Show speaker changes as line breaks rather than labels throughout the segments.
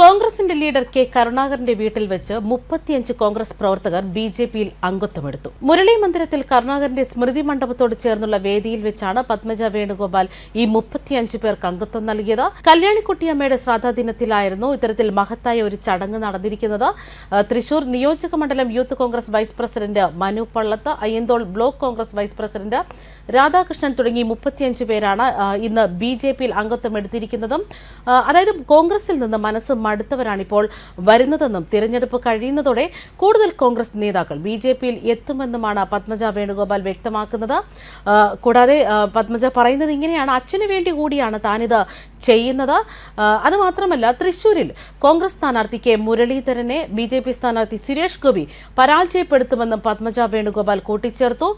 കോൺഗ്രസിന്റെ leader K കരുണാകരന്റെ വീട്ടിൽ വെച്ച് മുപ്പത്തിയഞ്ച് കോൺഗ്രസ് പ്രവർത്തകർ ബി ജെ പിയിൽ അംഗത്വമെടുത്തു. മുരളി മന്ദിരത്തിൽ കരുണാകരന്റെ സ്മൃതി മണ്ഡപത്തോട് ചേർന്നുള്ള വേദിയിൽ വെച്ചാണ് പത്മജ വേണുഗോപാൽ ഈ മുപ്പത്തിയഞ്ച് പേർക്ക് അംഗത്വം നൽകിയത്. കല്യാണിക്കുട്ടിയമ്മയുടെ ശ്രാദ്ധാദിനത്തിലായിരുന്നു ഇത്തരത്തിൽ മഹത്തായ ഒരു ചടങ്ങ് നടന്നിരിക്കുന്നത്. തൃശൂർ നിയോജക മണ്ഡലം youth Congress vice president Manu Pallath Ayyanthole block Congress vice president Radhakrishnan തുടങ്ങി മുപ്പത്തിയഞ്ച് പേരാണ് ഇന്ന് ബി ജെ പിയിൽ അംഗത്വം എടുത്തിരിക്കുന്നതും. അതായത് കോൺഗ്രസിൽ നിന്ന് മനസ്സ് മടുത്തവരാണ് ഇപ്പോൾ വരുന്നതെന്നും തിരഞ്ഞെടുപ്പ് കഴിയുന്നതോടെ കൂടുതൽ കോൺഗ്രസ് നേതാക്കൾ ബി ജെ പിയിൽ എത്തുമെന്നുമാണ് പത്മജ വേണുഗോപാൽ വ്യക്തമാക്കുന്നത്. കൂടാതെ പത്മജ പറയുന്നത് ഇങ്ങനെയാണ്. അച്ഛന് വേണ്ടി കൂടിയാണ് താനിത് ചെയ്യുന്നത്. അതുമാത്രമല്ല തൃശൂരിൽ കോൺഗ്രസ് സ്ഥാനാർത്ഥി കെ മുരളീധരനെ ബി ജെ പി സ്ഥാനാർത്ഥി സുരേഷ് ഗോപി പരാജയപ്പെടുത്തുമെന്നും പത്മജ വേണുഗോപാൽ കൂട്ടിച്ചേർത്തു.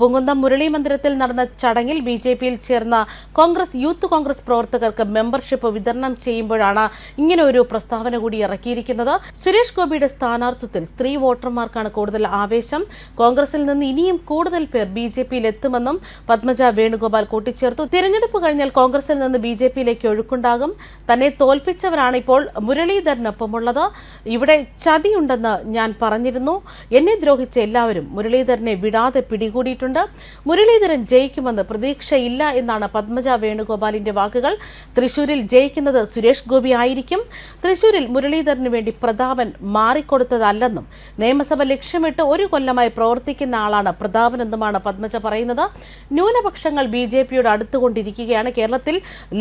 പുങ്കുന്നം മുരളി മന്ദിരത്തിൽ നടന്ന ചടങ്ങിൽ ബി ജെ പിയിൽ ചേർന്ന കോൺഗ്രസ് യൂത്ത് കോൺഗ്രസ് പ്രവർത്തകർക്ക് മെമ്പർഷിപ്പ് വിതരണം ചെയ്യുമ്പോഴാണ് ഇങ്ങനെ ഒരു പ്രസ്താവന കൂടി ഇറക്കിയിരിക്കുന്നത്. സുരേഷ് ഗോപിയുടെ സ്ഥാനാർത്ഥത്തിൽ സ്ത്രീ വോട്ടർമാർക്കാണ് കൂടുതൽ ആവേശം. കോൺഗ്രസിൽ നിന്ന് ഇനിയും കൂടുതൽ പേർ ബി ജെ പിയിൽ എത്തുമെന്നും പത്മജ വേണുഗോപാൽ കൂട്ടിച്ചേർത്തു. തിരഞ്ഞെടുപ്പ് കഴിഞ്ഞാൽ കോൺഗ്രസിൽ നിന്ന് ബി ജെ പിയിലേക്ക് ഒഴുക്കുണ്ടാകും. തന്നെ തോൽപ്പിച്ചവരാണ് ഇപ്പോൾ മുരളീധരനൊപ്പമുള്ളത്. ഇവിടെ ചതിയുണ്ടെന്ന് ഞാൻ പറഞ്ഞിരുന്നു. എന്നെ ദ്രോഹിച്ച എല്ലാവരും മുരളീധരനെ വിടാതെ പിടികൂടിയിട്ടുണ്ട്. മുരളീധരൻ ജയിക്കുമെന്ന് പ്രതീക്ഷയില്ല എന്നാണ് പത്മജ വേണുഗോപാലിന്റെ വാക്കുകൾ. തൃശൂരിൽ ജയിക്കുന്നത് സുരേഷ് ഗോപി ആയിരിക്കും. തൃശൂരിൽ മുരളീധരന് വേണ്ടി പ്രതാപൻ മാറിക്കൊടുത്തതല്ലെന്നും നിയമസഭ ലക്ഷ്യമിട്ട് ഒരു കൊല്ലമായി പ്രവർത്തിക്കുന്ന ആളാണ് പ്രതാപൻ എന്നുമാണ് പത്മജ പറയുന്നത്. ന്യൂനപക്ഷങ്ങൾ ബി ജെ പിയോട് അടുത്തുകൊണ്ടിരിക്കുകയാണ്. കേരളത്തിൽ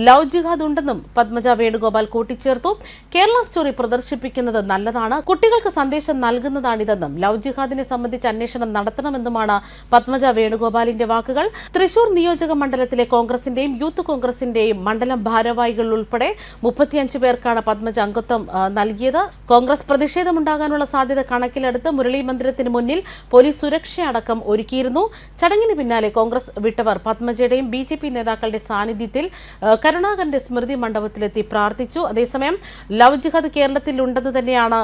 ലവ് ജിഹാദ് ഉണ്ടെന്നും പത്മജ വേണുഗോപാൽ കൂട്ടിച്ചേർത്തു. കേരള സ്റ്റോറി പ്രദർശിപ്പിക്കുന്നത് നല്ലതാണ്. കുട്ടികൾക്ക് സന്ദേശം നൽകുന്നതാണിതെന്നും ലവ് ജിഹാദിനെ സംബന്ധിച്ച് അന്വേഷണം നടത്തണമെന്നുമാണ് പത്മജ വേണുഗോപാലിന്റെ വാക്കുകൾ. തൃശൂർ നിയോജക മണ്ഡലത്തിലെ കോൺഗ്രസിന്റെയും യൂത്ത് കോൺഗ്രസിന്റെയും മണ്ഡലം ഭാരവാഹികൾ ഉൾപ്പെടെ മുപ്പത്തിയഞ്ച് പേർക്കാണ് പത്മജ അംഗത്വം ആ, നൽകിയത്. കോൺഗ്രസ് പ്രതിഷേധമുണ്ടാകാനുള്ള സാധ്യത കണക്കിലെടുത്ത് മുരളി മന്ദിരത്തിന് മുന്നിൽ പോലീസ് സുരക്ഷയടക്കം ഒരുക്കിയിരുന്നു. ചടങ്ങിന് പിന്നാലെ കോൺഗ്രസ് വിട്ടവർ പത്മജയുടെയും ബി ജെ പി നേതാക്കളുടെ സാന്നിധ്യത്തിൽ കരുണാകരന്റെ സ്മൃതി മണ്ഡപത്തിലെത്തി പ്രാർത്ഥിച്ചു. അതേസമയം ലവ് ജിഹാദ് കേരളത്തിൽ ഉണ്ടെന്ന് തന്നെയാണ്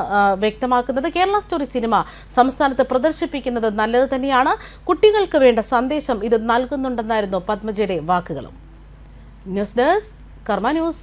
വ്യക്തമാക്കുന്നത്. കേരള സ്റ്റോറി സിനിമ സംസ്ഥാനത്ത് പ്രദർശിപ്പിക്കുന്നത് നല്ലത് തന്നെയാണ്. കുട്ടികൾക്ക് വേണ്ട സന്ദേശം ഇത് നൽകുന്നുണ്ടെന്നായിരുന്നു പത്മജയുടെ വാക്കുകളും. News desk Karma news.